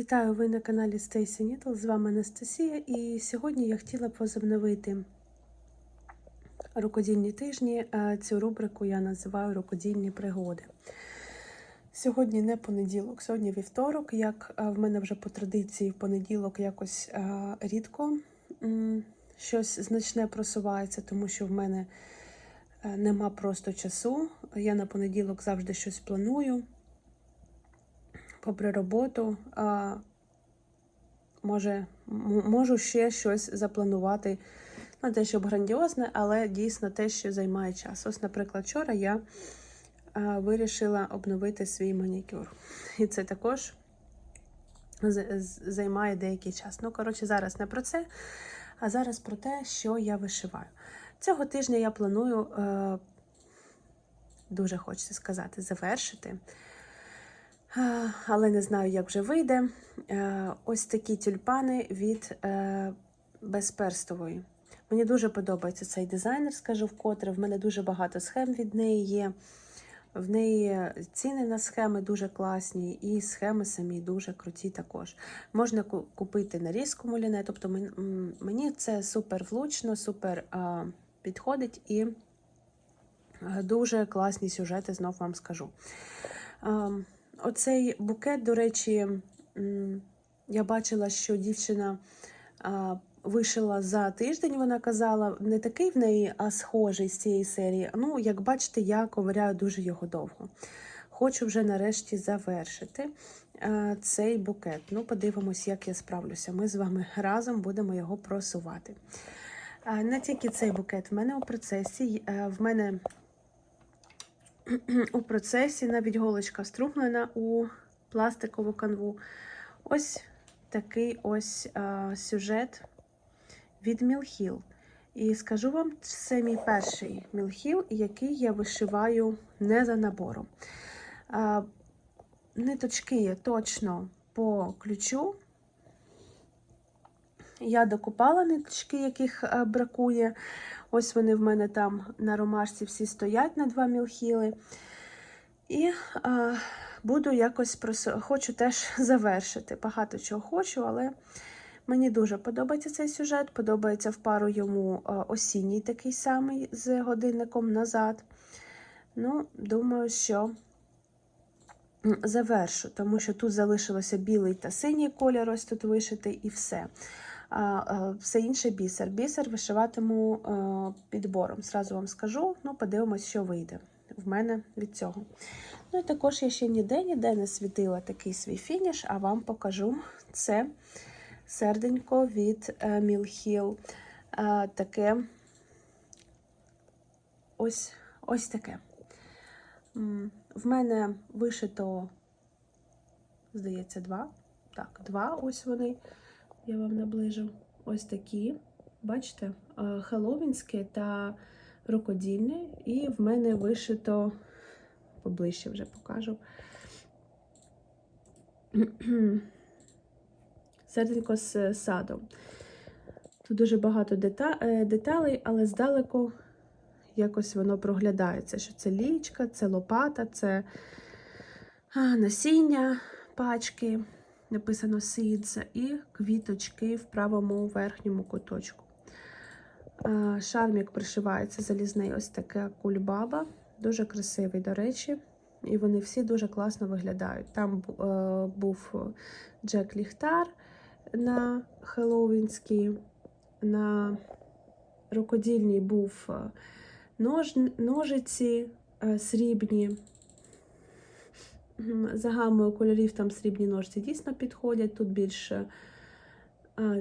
Вітаю ви на каналі Stacy Needle, з вами Анастасія, і сьогодні я хотіла б возобновити рукодільні тижні. Цю рубрику я називаю Рукодільні пригоди. Сьогодні не понеділок, сьогодні вівторок. Як в мене вже по традиції в понеділок якось рідко щось значне просувається, тому що в мене е, нема просто часу. Я на понеділок завжди щось планую попри роботу, може, можу ще щось запланувати. Не те, щоб грандіозне, але дійсно те, що займає час. Ось, наприклад, вчора я вирішила обновити свій манікюр. І це також займає деякий час. Ну, коротше, зараз не про це, а зараз про те, що я вишиваю. Цього тижня я планую, е, дуже хочеться сказати, завершити. Але не знаю, як вже вийде. Е, Ось такі тюльпани від е, безперстової. Мені дуже подобається цей дизайнер, скажу вкотре. В мене дуже багато схем від неї є. В неї ціни на схеми дуже класні, і схеми самі дуже круті також. Можна ку- купити нарізку муліне, тобто мені це супер влучно, супер а, підходить і е, дуже класні сюжети, знов вам скажу. Ем, Оцей букет, до речі, я бачила, що дівчина вишила за тиждень, вона казала, не такий в неї, а схожий з цієї серії. Ну, як бачите, я ковиряю дуже його довго. Хочу вже нарешті завершити цей букет. Ну, подивимось, як я справлюся. Ми з вами разом будемо його просувати. Не тільки цей букет, в мене у процесі, е, в мене у процесі навіть голочка вструплена у пластикову канву. Ось такий ось а, сюжет від Мілхіл. І скажу вам, це мій перший Мілхіл, який я вишиваю не за набором. А, ниточки є точно по ключу. Я докупала ниточки, яких е, бракує. Ось вони в мене там на ромашці всі стоять на два мілхіли. І а, буду якось прос... хочу теж завершити. Багато чого хочу, але мені дуже подобається цей сюжет. Подобається в пару йому осінній такий самий з годинником назад. Ну, думаю, що завершу, тому що тут залишилося білий та синій колір, ось тут вишитий, і все. Все інше бісер. Бісер вишиватиму підбором. Зразу вам скажу, ну, подивимось, що вийде в мене від цього. Ну і також я ще ніде ніде не світила такий свій фініш, а вам покажу це серденько від е, Мілхіл. Таке ось, ось таке. В мене вишито, здається, два. Так, два ось вони. Я вам наближу. Ось такі. Бачите, е, хеллоуінське та рукодільне. І в мене вишито поближче вже покажу. Серденько з садом. Тут дуже багато дета- е, деталей, але здалеку якось воно проглядається, що це лічка, це лопата, це насіння пачки, написано seeds, і квіточки в правому верхньому куточку. Шармік пришивається залізний ось така кульбаба. Дуже красивий, до речі. І вони всі дуже класно виглядають. Там е, був Джек Ліхтар на Хеллоуінській, на рукодільній був е, нож, ножиці е, срібні. За гамою кольорів там срібні ножиці дійсно підходять. Тут більше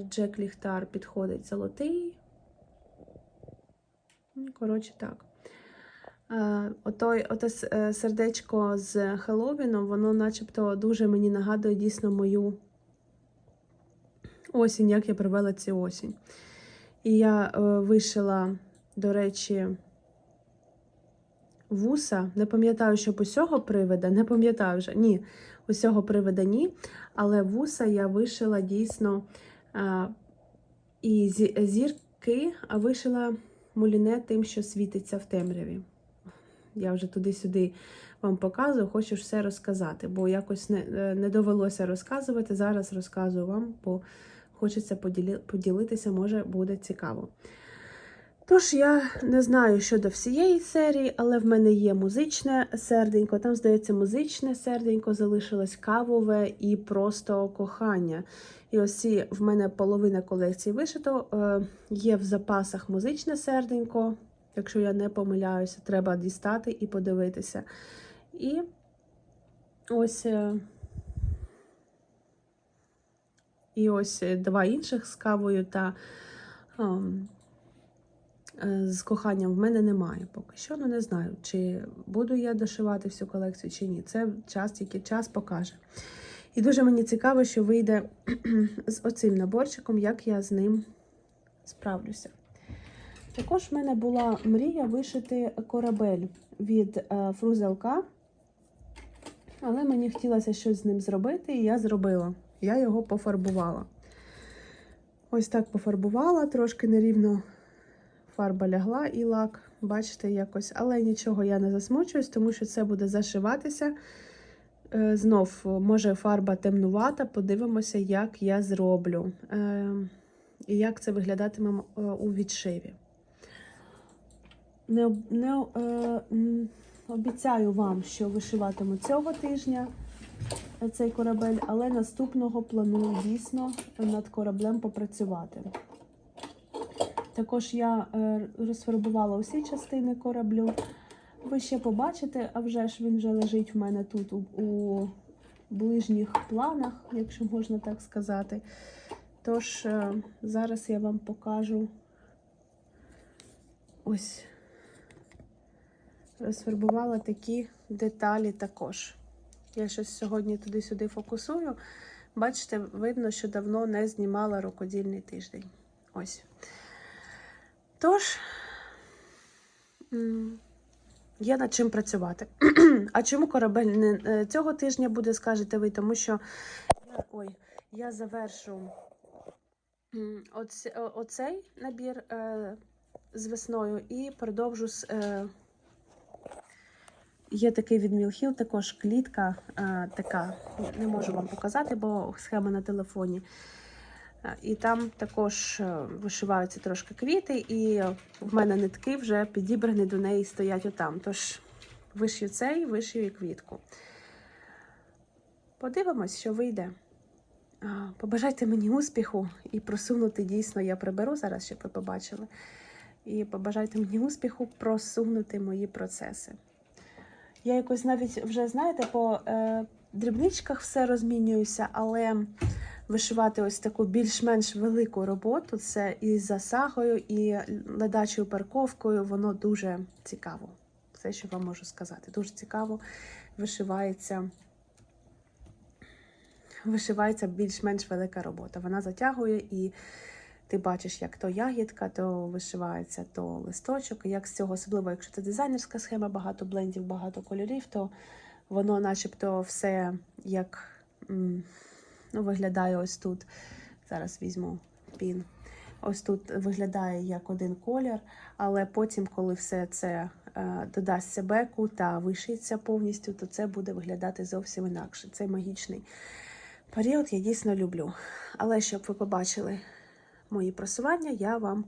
Джек Ліхтар підходить золотий. Ну, Коротше, так. Отой, оте е, сердечко з Хеллоуіном, воно начебто дуже мені нагадує дійсно мою осінь, як я провела цю осінь. І я е, вишила, до речі, вуса. Не пам'ятаю, щоб усього привида, не пам'ятаю вже. Ні, усього привида ні. Але вуса я вишила дійсно е, і зі- зірки, а вишила муліне тим, що світиться в темряві. Я вже туди-сюди вам показую, хочу все розказати, бо якось не, е, не довелося розказувати. Зараз розказую вам, бо хочеться поділитися, може буде цікаво. Тож я не знаю щодо всієї серії, але в мене є музичне серденько. Там, здається, музичне серденько залишилось кавове і просто кохання. І ось ці в мене половина колекції вишито. Е, є в запасах музичне серденько. Якщо я не помиляюся, треба дістати і подивитися. І ось. е, І ось е, два інших з кавою та ем, з коханням в мене немає поки що. Ну не знаю, чи буду я дошивати всю колекцію, чи ні. Це час, тільки час покаже. І дуже мені цікаво, що вийде з оцим наборчиком, як я з ним справлюся. Також в мене була мрія вишити корабель від е, фрузелка, але мені хотілося щось з ним зробити, і я зробила. Я його пофарбувала. Ось так пофарбувала, трошки нерівно фарба лягла і лак, бачите, якось. Але нічого я не засмучуюсь, тому що це буде зашиватися. Е, Знов, може, фарба темнувата, подивимося, як я зроблю. Е, І як це виглядатиме е, у відшиві. Не, не е, обіцяю вам, що вишиватиму цього тижня цей корабель, але наступного планую дійсно над кораблем попрацювати. Також я е, розфарбувала усі частини кораблю. Ви ще побачите, а вже ж він вже лежить в мене тут у, ближніх планах, якщо можна так сказати. Тож е, зараз я вам покажу ось розфарбувала такі деталі також. Я щось сьогодні туди-сюди фокусую. Бачите, видно, що давно не знімала рукодільний тиждень. Ось. Тож, є над чим працювати. а чому корабель не е, цього тижня буде, скажете ви, тому що я, ой, я завершу оце- оцей набір е, з весною і продовжу з. Е, Є такий від Мілхіл, також клітка е, така, не можу вам показати, бо схема на телефоні. Е, І там також е, вишиваються трошки квіти, і в мене нитки вже підібрані до неї стоять отам. Тож вишью цей, вишью і квітку. Подивимось, що вийде. Побажайте мені успіху і просунути дійсно, я приберу зараз, щоб ви побачили. І побажайте мені успіху просунути мої процеси. Я якось навіть вже, знаєте, по е, дрібничках все розмінююся, але вишивати ось таку більш-менш велику роботу це і з засагою, і ледачою парковкою, воно дуже цікаво. Все, що вам можу сказати. Дуже цікаво вишивається. Вишивається більш-менш велика робота. Вона затягує і ти бачиш, як то ягідка, то вишивається, то листочок. Як з цього, особливо, якщо це дизайнерська схема, багато блендів, багато кольорів, то воно начебто все як ну, виглядає ось тут. Зараз візьму пін. Ось тут виглядає як один колір, але потім, коли все це е, додасться беку та вишиться повністю, то це буде виглядати зовсім інакше. Цей магічний період я дійсно люблю. Але щоб ви побачили мої просування, я вам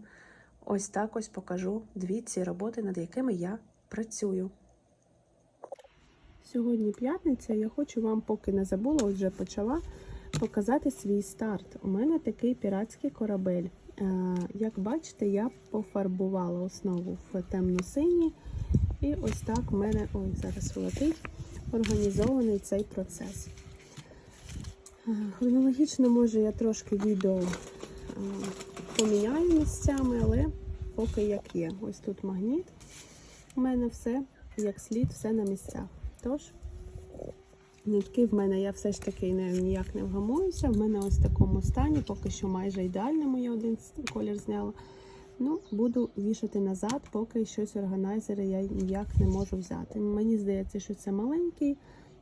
ось так ось покажу дві ці роботи, над якими я працюю. Сьогодні п'ятниця, я хочу вам, поки не забула, от вже почала показати свій старт. У мене такий піратський корабель. Е, Як бачите, я пофарбувала основу в темно-синій. І ось так в мене, ой, зараз летить, організований цей процес. Е, Хронологічно, може, я трошки відео е, поміняю місцями, але поки як є. Ось тут магніт. У мене все як слід, все на місцях. Тож, нитки в мене я все ж таки не, ніяк не вгамуюся. В мене ось в такому стані, поки що майже ідеальному я один колір зняла. Ну, буду вішати назад, поки щось органайзери я ніяк не можу взяти. Мені здається, що це маленький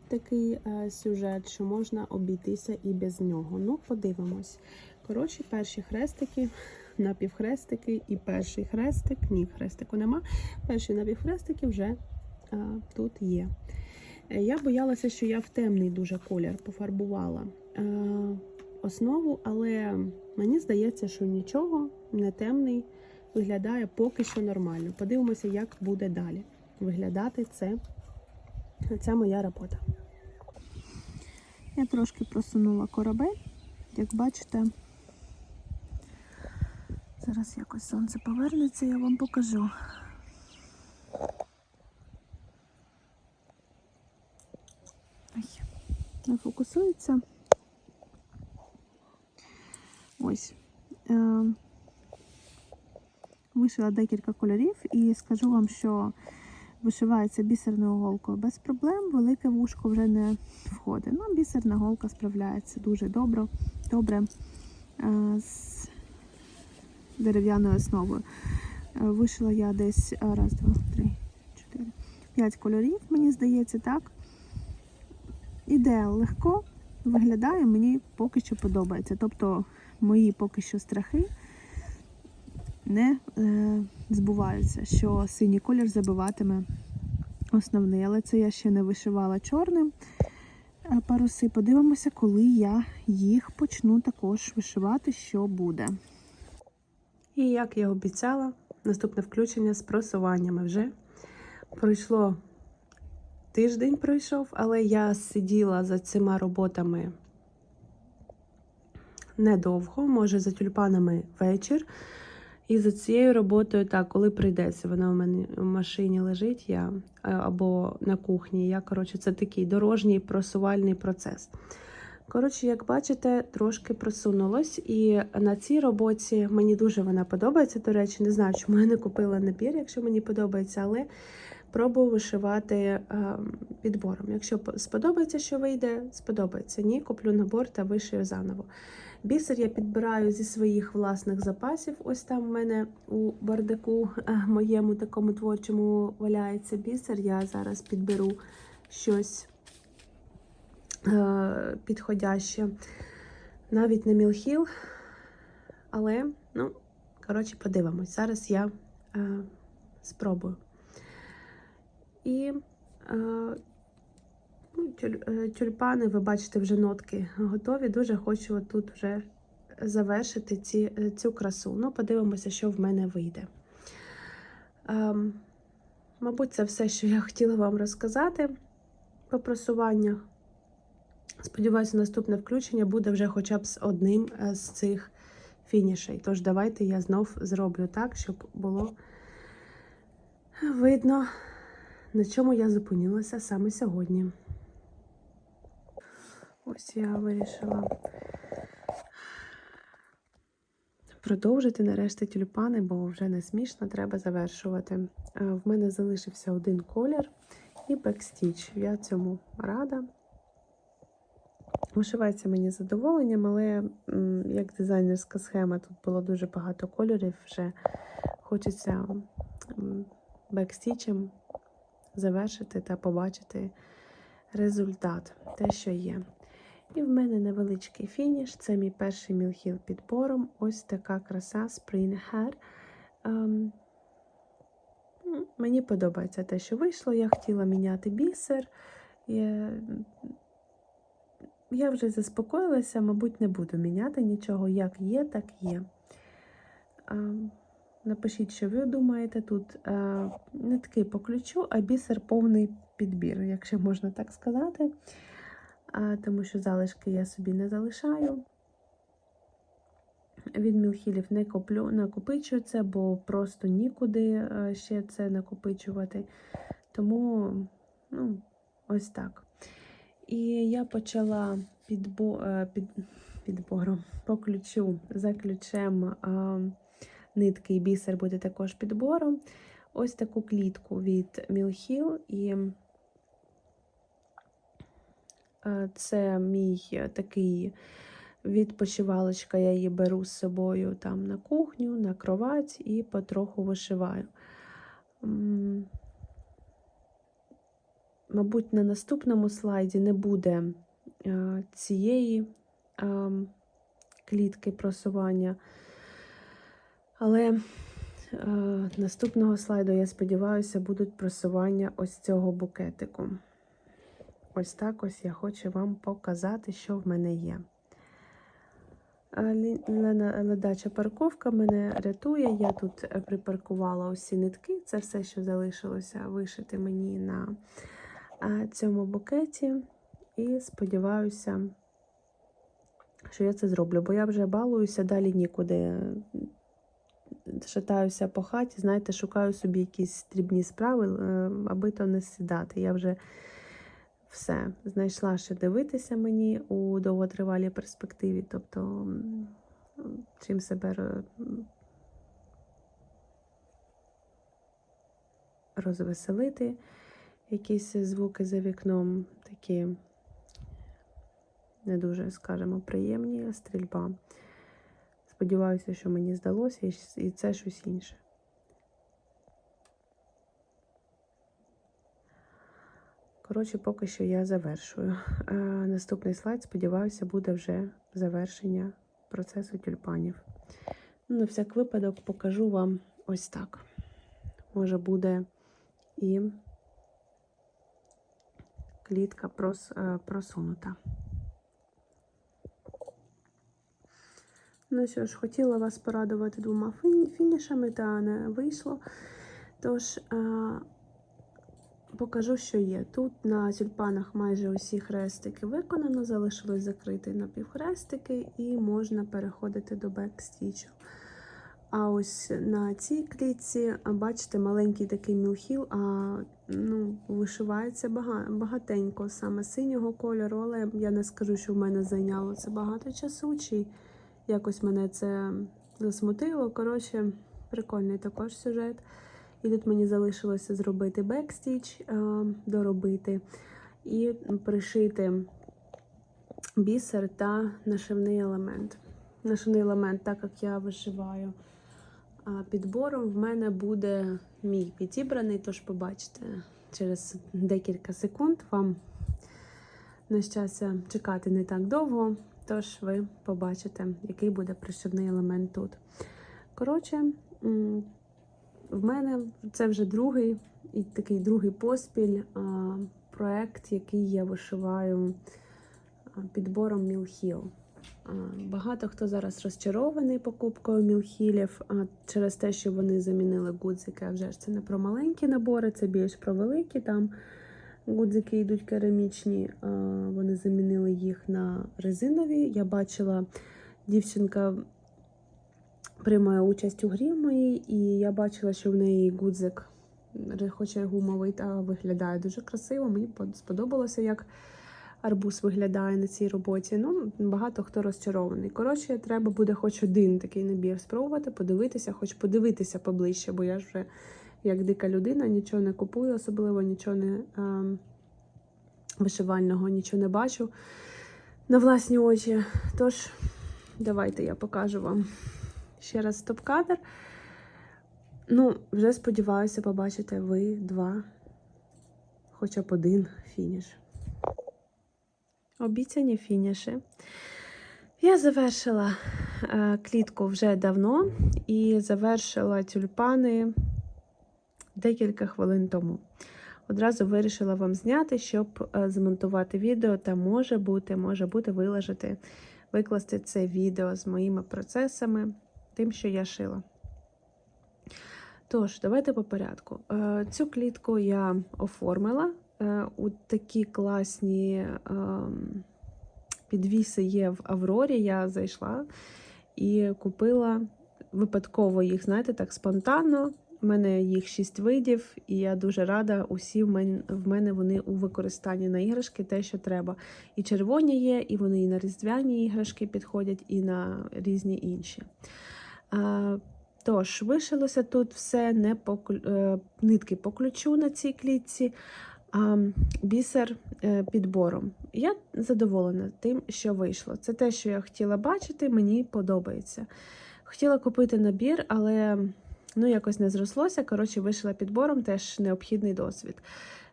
такий е, сюжет, що можна обійтися і без нього. Ну, подивимось. Коротше, перші хрестики, напівхрестики і перший хрестик. Ні, хрестику нема. Перші напівхрестики вже а, тут є. Я боялася, що я в темний дуже колір пофарбувала е, основу, але мені здається, що нічого, не темний, виглядає поки що нормально. Подивимося, як буде далі виглядати це, ця моя робота. Я трошки просунула корабель, як бачите. Зараз якось сонце повернеться, я вам покажу. Ой, фокусується. Ось. Е, вишила декілька кольорів і скажу вам, що вишивається бісерною голкою без проблем, велике вушко вже не входить. Ну, бісерна голка справляється дуже добре, добре е, з дерев'яною основою. Е, Вишила я десь раз, два, три, чотири, п'ять кольорів, мені здається, так. Іде легко, виглядає, мені поки що подобається. Тобто мої поки що страхи не е, збуваються, що синій колір забиватиме основний. Але це я ще не вишивала чорним е, паруси. Подивимося, коли я їх почну також вишивати, що буде. І як я обіцяла, наступне включення з просуваннями вже пройшло тиждень пройшов, але я сиділа за цими роботами недовго, може за тюльпанами вечір. І за цією роботою, так, коли прийдеться, вона у мене в машині лежить я е, або на кухні. Я, коротше, це такий дорожній просувальний процес. Коротше, як бачите, трошки просунулось. І на цій роботі мені дуже вона подобається. До речі, не знаю, чому я не купила набір, якщо мені подобається, але пробую вишивати е, підбором. Якщо сподобається, що вийде, сподобається. Ні, куплю набор та вишию заново. Бісер я підбираю зі своїх власних запасів. Ось там в мене у бардаку е, моєму такому творчому валяється бісер. Я зараз підберу щось е, підходяще. Навіть не мілхіл, але, ну, коротше, подивимось. Зараз я е, спробую. І е, ну, е, тюльпани, ви бачите, вже нотки готові. Дуже хочу тут вже завершити ці, е, цю красу. Ну, подивимося, що в мене вийде. Ем, мабуть, це все, що я хотіла вам розказати по просуваннях. Сподіваюся, наступне включення буде вже хоча б з одним з цих фінішей. Тож давайте я знов зроблю так, щоб було видно, на чому я зупинилася саме сьогодні. Ось я вирішила продовжити нарешті тюльпани, бо вже не смішно, треба завершувати. Е, В мене залишився один колір і бекстіч. Я цьому рада. Вишивається мені задоволенням, але як дизайнерська схема, тут було дуже багато кольорів. Вже хочеться бекстічем завершити та побачити результат, те, що є. І в мене невеличкий фініш. Це мій перший мілхіл підбором. Ось така краса Spring Hair. Ем, мені подобається те, що вийшло. Я хотіла міняти бісер. Я, я вже заспокоїлася, мабуть, не буду міняти нічого. Як є, так є. Ем, Напишіть, що ви думаєте. Тут е, нитки по ключу, а бісер повний підбір, якщо можна так сказати. Тому що залишки я собі не залишаю. Від мілхілів не коплю, накопичую це, бо просто нікуди е, ще це накопичувати. Тому, ну, ось так. І я почала підбо, е, під, підбором по ключу за ключем нитки і бісер буде також підбором. Ось таку клітку від Мілхіл. І е, це мій такий відпочивалочка, я її беру з собою там на кухню, на кровать і потроху вишиваю. Мабуть, на наступному слайді не буде е, цієї е, клітки просування. Але е, наступного слайду, я сподіваюся, будуть просування ось цього букетику. Ось так ось я хочу вам показати, що в мене є. А, Ледача парковка мене рятує. Я тут е, припаркувала усі нитки. Це все, що залишилося вишити мені на е, цьому букеті. І сподіваюся, що я це зроблю, бо я вже балуюся далі нікуди. Шатаюся по хаті, знаєте, шукаю собі якісь дрібні справи, е, аби то не сідати. Я вже все знайшла, що дивитися мені у довготривалій перспективі, тобто чим себе розвеселити, якісь звуки за вікном, такі не дуже, скажімо, приємні стрільба. Сподіваюся, що мені здалося, і це щось інше. Коротше, поки що я завершую. Наступний слайд, сподіваюся, буде вже завершення процесу тюльпанів. Ну, на всяк випадок покажу вам ось так. Може, буде і клітка е, просунута. Ну що ж, хотіла вас порадувати двома фінішами, та не вийшло. Тож, е, покажу, що є. Тут на тюльпанах майже усі хрестики виконано, залишилось закрити напівхрестики і можна переходити до бекстічу. А ось на цій клітці, бачите, маленький такий мілхіл, а ну, вишивається багатенько саме синього кольору, але я не скажу, що в мене зайняло це багато часу, чи якось мене це засмутило. Коротше, прикольний також сюжет. І тут мені залишилося зробити бекстіч, е, доробити і пришити бісер та нашивний елемент. Нашивний елемент, так як я вишиваю підбором, в мене буде мій підібраний, тож побачите через декілька секунд. Вам на щастя чекати не так довго, тож ви побачите, який буде пришивний елемент тут. Коротше, в мене це вже другий і такий другий поспіль а, проект, який я вишиваю підбором мілхіл. Багато хто зараз розчарований покупкою мілхілів через те, що вони замінили гудзики. А вже ж це не про маленькі набори, це більш про великі. Там гудзики йдуть керамічні, вони замінили їх на резинові. Я бачила, дівчинка приймає участь у грі моїй, і я бачила, що в неї гудзик, хоча й гумовий, та виглядає дуже красиво. Мені сподобалося, як арбуз виглядає на цій роботі. Ну, багато хто розчарований. Коротше, треба буде хоч один такий набір спробувати, подивитися, хоч подивитися поближче, бо я ж вже як дика людина нічого не купую, особливо нічого не ем, вишивального, нічого не бачу на власні очі. Тож, давайте я покажу вам ще раз стоп-кадр. Ну, вже сподіваюся побачити ви два, хоча б один фініш. Обіцяні фініші. Я завершила е, клітку вже давно і завершила тюльпани декілька хвилин тому. Одразу вирішила вам зняти, щоб е, змонтувати відео, та може бути, може бути, виложити, викласти це відео з моїми процесами, тим, що я шила. Тож, давайте по порядку. Е, Цю клітку я оформила. Е, У такі класні ем, підвіси є в Аврорі. Я зайшла і купила випадково їх, знаєте, так спонтанно. У мене їх шість видів, і я дуже рада. Усі в мене, вони у використанні на іграшки, те, що треба. І червоні є, і вони і на різдвяні іграшки підходять, і на різні інші. Тож, вишилося тут все не по е, нитки по ключу на цій клітці, а бісер е, підбором. Я задоволена тим, що вийшло. Це те, що я хотіла бачити, мені подобається. Хотіла купити набір, але ну, якось не зрослося. Коротше, вишила підбором, теж необхідний досвід.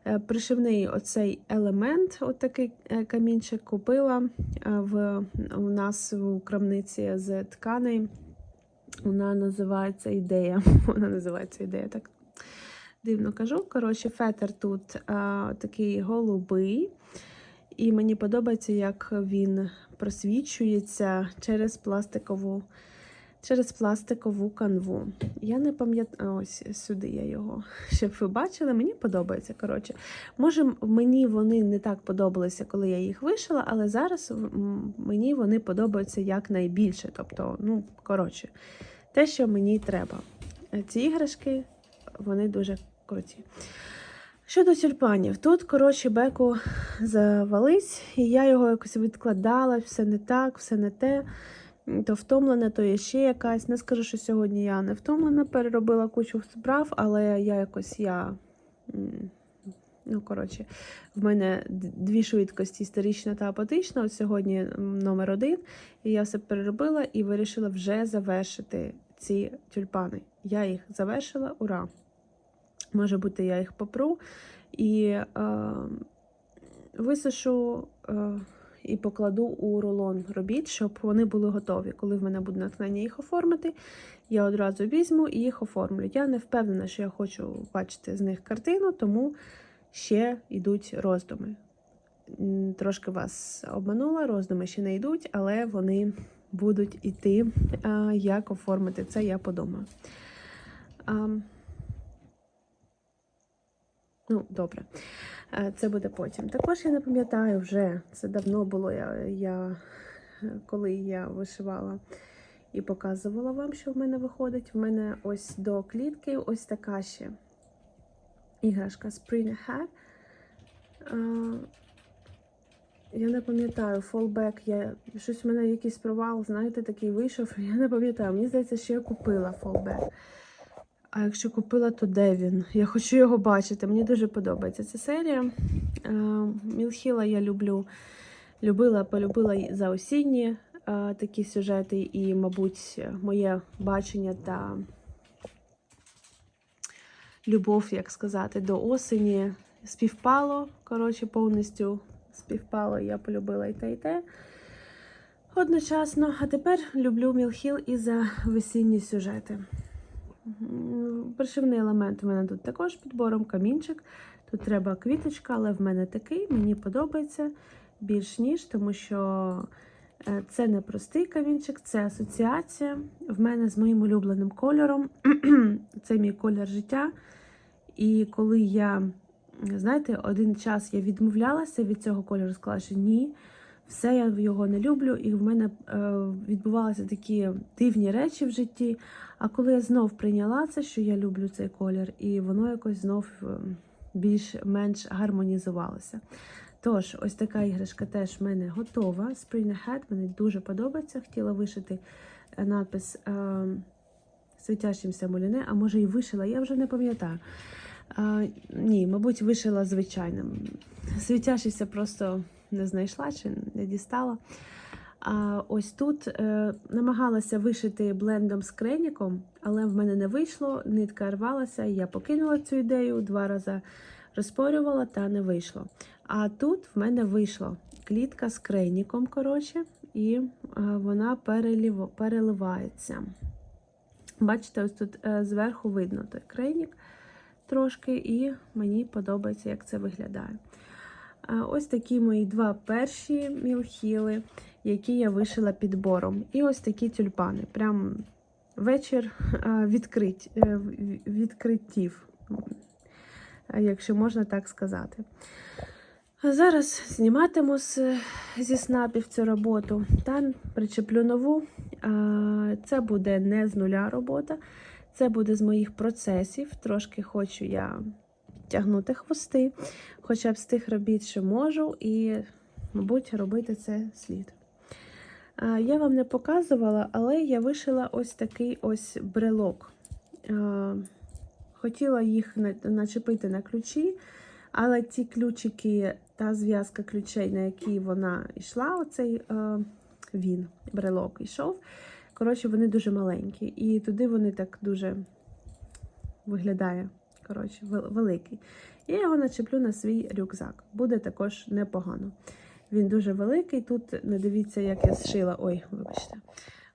Е, Пришивний оцей елемент, отакий е, камінчик, купила е, в, у нас у крамниці з тканей Вона називається ідея. Вона називається ідея, так дивно кажу. Коротше, фетр тут а, такий голубий. І мені подобається, як він просвічується через пластикову, через пластикову канву. Я не пам'ятаю, ось сюди я його, щоб ви бачили, мені подобається. Коротше, може, мені вони не так подобалися, коли я їх вишила, але зараз мені вони подобаються якнайбільше. Тобто, ну, коротше, те, що мені треба. Е, Ці іграшки, вони дуже круті. Щодо тюльпанів, тут, коротше, беку завались, і я його якось відкладала, все не так, все не те. То втомлена, то є ще якась. Не скажу, що сьогодні я не втомлена, переробила кучу справ, але я якось я. Ну, коротше, в мене дві швидкості історична та апатична. От сьогодні номер один. І я все переробила і вирішила вже завершити ці тюльпани. Я їх завершила, ура! Може бути, я їх попру і е, висушу е, і покладу у рулон робіт, щоб вони були готові. Коли в мене буде натхнення їх оформити, я одразу візьму і їх оформлю. Я не впевнена, що я хочу бачити з них картину, тому ще йдуть роздуми. Трошки вас обманула, роздуми ще не йдуть, але вони будуть іти. Як оформити це, я подумаю. Ну, добре. Е, Це буде потім. Також я не пам'ятаю вже, це давно було, я, я, коли я вишивала і показувала вам, що в мене виходить. В мене ось до клітки ось така ще іграшка Spring Hat. Е, Я не пам'ятаю, фолбек, я щось в мене якийсь провал, знаєте, такий вийшов. Я не пам'ятаю. Мені здається, що я купила фолбек. А якщо купила, то де він? Я хочу його бачити. Мені дуже подобається ця серія. Е, Мілхіла я люблю, любила, полюбила за осінні е, такі сюжети, і, мабуть, моє бачення та любов, як сказати, до осені співпало. Коротше, повністю співпало. Я полюбила і те, і те. Одночасно, а тепер люблю Мілхіл і за весінні сюжети. Пришивний елемент у мене тут також підбором камінчик. Тут треба квіточка, але в мене такий, мені подобається більш ніж, тому що е, це не простий камінчик, це асоціація. В мене з моїм улюбленим кольором. це мій колір життя. І коли я, знаєте, один час я відмовлялася від цього кольору, сказала, що ні, все я його не люблю, і в мене е, відбувалися такі дивні речі в житті. А коли я знов прийняла це, що я люблю цей колір, і воно якось знов е, більш-менш гармонізувалося. Тож, ось така іграшка теж в мене готова. Spring Ahead, мені дуже подобається. Хотіла вишити е, надпис е, світящимся муліне, а може і вишила, я вже не пам'ятаю. Ні, мабуть, вишила звичайним. Світящийся просто не знайшла чи не дістала. А ось тут е, намагалася вишити блендом з креніком, але в мене не вийшло, нитка рвалася, я покинула цю ідею, два рази розпорювала та не вийшло. А тут в мене вийшло клітка з креніком, коротше, і е, вона перелів, переливається. Бачите, ось тут е, зверху видно той кренік трошки, і мені подобається, як це виглядає. А Ось такі мої два перші мілхіли, які я вишила підбором. І ось такі тюльпани. Прям вечір а, відкрить, е, відкриттів, якщо можна так сказати. Зараз зніматиму зі снапів цю роботу та причеплю нову. Це буде не з нуля робота, це буде з моїх процесів. Трошки хочу я тягнути хвости, хоча б з тих робіт, що можу, і, мабуть, робити це слід. Я вам не показувала, але я вишила ось такий ось брелок. Хотіла їх начепити на ключі, але ті ключики та зв'язка ключей, на які вона йшла, оцей він, брелок йшов. Коротше, вони дуже маленькі. І туди вони так дуже виглядає. Коротше, вел- великий. Я його начеплю на свій рюкзак. Буде також непогано. Він дуже великий. Тут не дивіться, як я зшила. Ой, вибачте.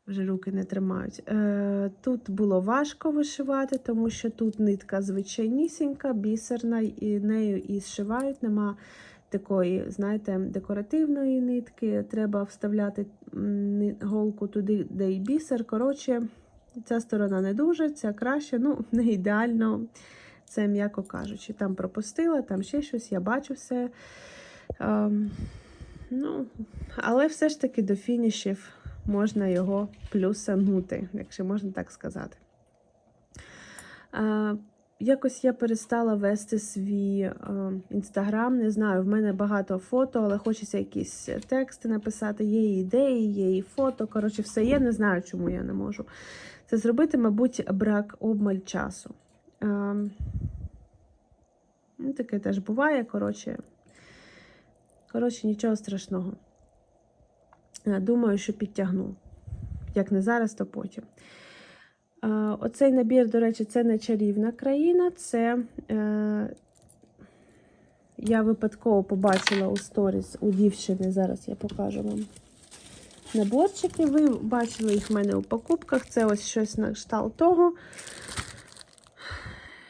вже руки не тримають. Е, тут було важко вишивати, тому що тут нитка звичайнісінька, бісерна, і нею і зшивають. Нема такої, знаєте, декоративної нитки. Треба вставляти голку туди, де і бісер. Коротше, ця сторона не дуже, ця краще, ну, не ідеально. Це, м'яко кажучи, там пропустила, там ще щось, я бачу все. Ем, ну, але все ж таки до фінішів можна його плюсанути, якщо можна так сказати. Е, якось я перестала вести свій е, інстаграм. Не знаю, в мене багато фото, але хочеться якісь тексти написати. Є і ідеї, є і фото. Коротше, все є. Не знаю, чому я не можу це зробити, мабуть, брак обмаль часу. Е, ну, таке теж буває. Коротше, коротше, нічого страшного. Е, Думаю, що підтягну. Як не зараз, то потім. Е, Оцей набір, до речі, це не чарівна країна. Це е, я випадково побачила у сторіс у дівчини. Зараз я покажу вам наборчики. Ви бачили їх в мене у покупках. Це ось щось на кшталт того.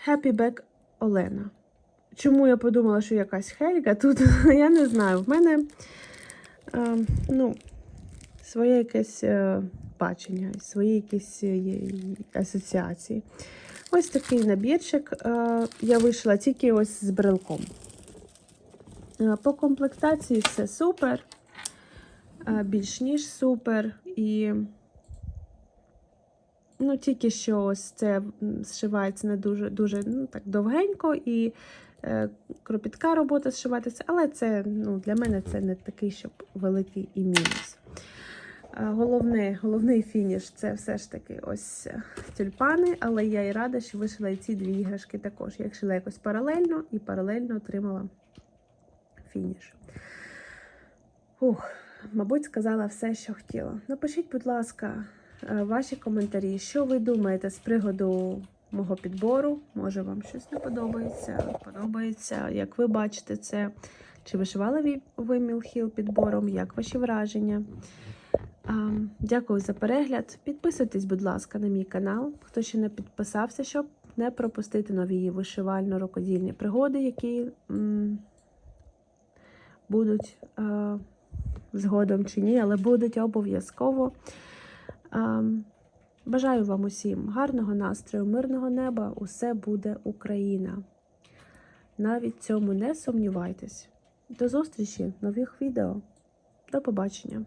Happy Back Олена. Чому я подумала, що якась Хельга тут, я не знаю. В мене е, ну, своє якесь е, бачення, свої якісь е, асоціації. Ось такий набірчик. Е, я вийшла тільки ось з брелком. Е, По комплектації все супер, більш ніж супер. І ну, тільки що ось це зшивається не дуже, дуже ну, так, довгенько і кропітка робота зшиватися, але це ну, для мене це не такий, щоб великий і мінус. Е, Головне, головний фініш це все ж таки ось е, тюльпани, але я і рада, що вишила і ці дві іграшки також. Я шила якось паралельно і паралельно отримала фініш. Ух, мабуть, сказала все, що хотіла. Напишіть, будь ласка, е, ваші коментарі, що ви думаєте з приводу мого підбору. Може, вам щось не подобається, подобається, як ви бачите це. Чи вишивали ви- Мілхіл підбором? Як ваші враження? Дякую за перегляд. Підписуйтесь, будь ласка, на мій канал, хто ще не підписався, щоб не пропустити нові вишивально-рукодільні пригоди, які будуть е, згодом чи ні, але будуть обов'язково. А, Бажаю вам усім гарного настрою, мирного неба. Усе буде Україна. Навіть цьому не сумнівайтесь. До зустрічі нових відео. До побачення!